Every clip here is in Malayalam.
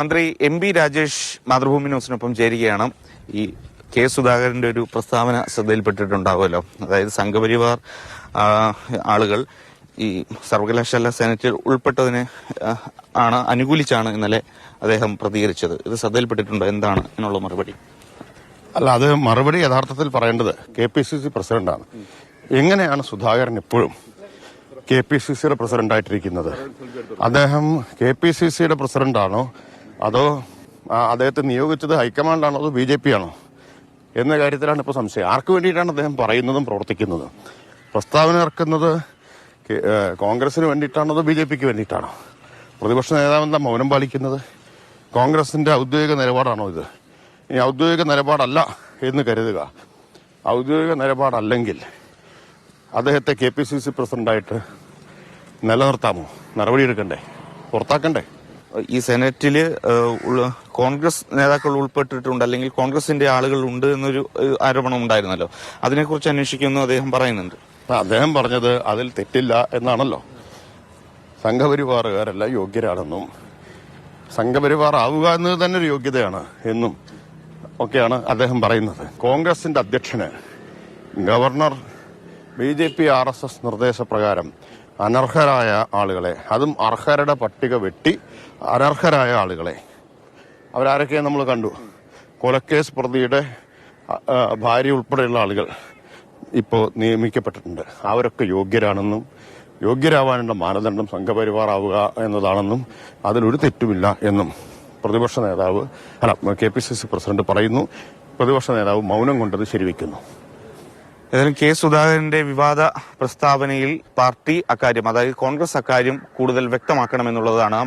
മന്ത്രി എം ബി രാജേഷ് മാതൃഭൂമി ന്യൂസിനൊപ്പം ചേരുകയാണ്. ഈ കെ സുധാകരന്റെ ഒരു പ്രസ്താവന ശ്രദ്ധയിൽപ്പെട്ടിട്ടുണ്ടാവുമല്ലോ. അതായത് സംഘപരിവാർ ആളുകൾ ഈ സർവകലാശാല സെനറ്റിൽ ഉൾപ്പെട്ടതിനെ ആണ് അനുകൂലിച്ചാണ് ഇന്നലെ അദ്ദേഹം പ്രതികരിച്ചത്. ഇത് ശ്രദ്ധയിൽപ്പെട്ടിട്ടുണ്ടോ? എന്താണ് എന്നുള്ള മറുപടി? അല്ല അത് മറുപടി യഥാർത്ഥത്തിൽ പറയേണ്ടത് കെ പി സി സി പ്രസിഡന്റാണ്. എങ്ങനെയാണ് സുധാകരൻ എപ്പോഴും കെ പി സി സിയുടെ പ്രസിഡന്റായിട്ടിരിക്കുന്നത്? അദ്ദേഹം കെ പി സി സിയുടെ പ്രസിഡന്റാണോ? അതോ അദ്ദേഹത്തെ നിയോഗിച്ചത് ഹൈക്കമാൻഡാണോ അതോ ബി ജെ പി ആണോ എന്ന കാര്യത്തിലാണ് ഇപ്പോൾ സംശയം. ആർക്ക് വേണ്ടിയിട്ടാണ് അദ്ദേഹം പറയുന്നതും പ്രവർത്തിക്കുന്നതും? പ്രസ്താവന ഇറക്കുന്നത് കോൺഗ്രസിന് വേണ്ടിയിട്ടാണോ അതോ ബി ജെ പിക്ക് വേണ്ടിയിട്ടാണോ? പ്രതിപക്ഷ നേതാവ് എന്താ മൗനം പാലിക്കുന്നത്? കോൺഗ്രസിന്റെ ഔദ്യോഗിക നിലപാടാണോ ഇത്? ഇനി ഔദ്യോഗിക നിലപാടല്ല എന്ന് കരുതുക. ഔദ്യോഗിക നിലപാടല്ലെങ്കിൽ അദ്ദേഹത്തെ കെ പി സി സി പ്രസിഡന്റായിട്ട് നിലനിർത്താമോ? നടപടിയെടുക്കണ്ടേ? പുറത്താക്കണ്ടേ? ഈ സെനറ്റിൽ കോൺഗ്രസ് നേതാക്കൾ ഉൾപ്പെട്ടിട്ടുണ്ട് അല്ലെങ്കിൽ കോൺഗ്രസിന്റെ ആളുകൾ ഉണ്ട് എന്നൊരു ആരോപണം ഉണ്ടായിരുന്നല്ലോ. അതിനെക്കുറിച്ച് അന്വേഷിക്കുമെന്ന് അദ്ദേഹം പറയുന്നുണ്ട്. അദ്ദേഹം പറഞ്ഞത് അതിൽ തെറ്റില്ല എന്നാണല്ലോ. സംഘപരിവാറുകാരല്ല യോഗ്യരാണെന്നും സംഘപരിവാർ ആവുക എന്നത് തന്നെ ഒരു യോഗ്യതയാണ് എന്നും ഒക്കെയാണ് അദ്ദേഹം പറയുന്നത്. കോൺഗ്രസിന്റെ അധ്യക്ഷന് governor B J P R S S നിർദ്ദേശപ്രകാരം അനർഹരായ ആളുകളെ അതും അർഹരുടെ പട്ടിക വെട്ടി അനർഹരായ ആളുകളെ. അവരാരൊക്കെ നമ്മൾ കണ്ടു? കൊലക്കേസ് പ്രതിയുടെ ഭാര്യ ഉൾപ്പെടെയുള്ള ആളുകൾ ഇപ്പോൾ നിയമിക്കപ്പെട്ടിട്ടുണ്ട്. അവരൊക്കെ യോഗ്യരാണെന്നും യോഗ്യരാവാനുള്ള മാനദണ്ഡം സംഘപരിവാർ ആവുക എന്നതാണെന്നും അതിലൊരു തെറ്റുമില്ല എന്നും പ്രതിപക്ഷ നേതാവ് അല്ല K P C C president പറയുന്നു. പ്രതിപക്ഷ നേതാവ് മൗനം കൊണ്ടത് ശരിവെക്കുന്നു. ഏതായാലും കെ സുധാകരന്റെ വിവാദ പ്രസ്താവനയിൽ പാർട്ടി അക്കാര്യം അതായത് കോൺഗ്രസ് അക്കാര്യം കൂടുതൽ വ്യക്തമാക്കണമെന്നുള്ളതാണ്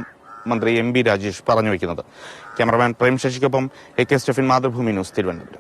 മന്ത്രി എം ബി രാജേഷ് പറഞ്ഞു വെക്കുന്നത് cameraman Prem ശശിക്കൊപ്പം A K Stefin Mathrubhumi news Thiruvananthapuram.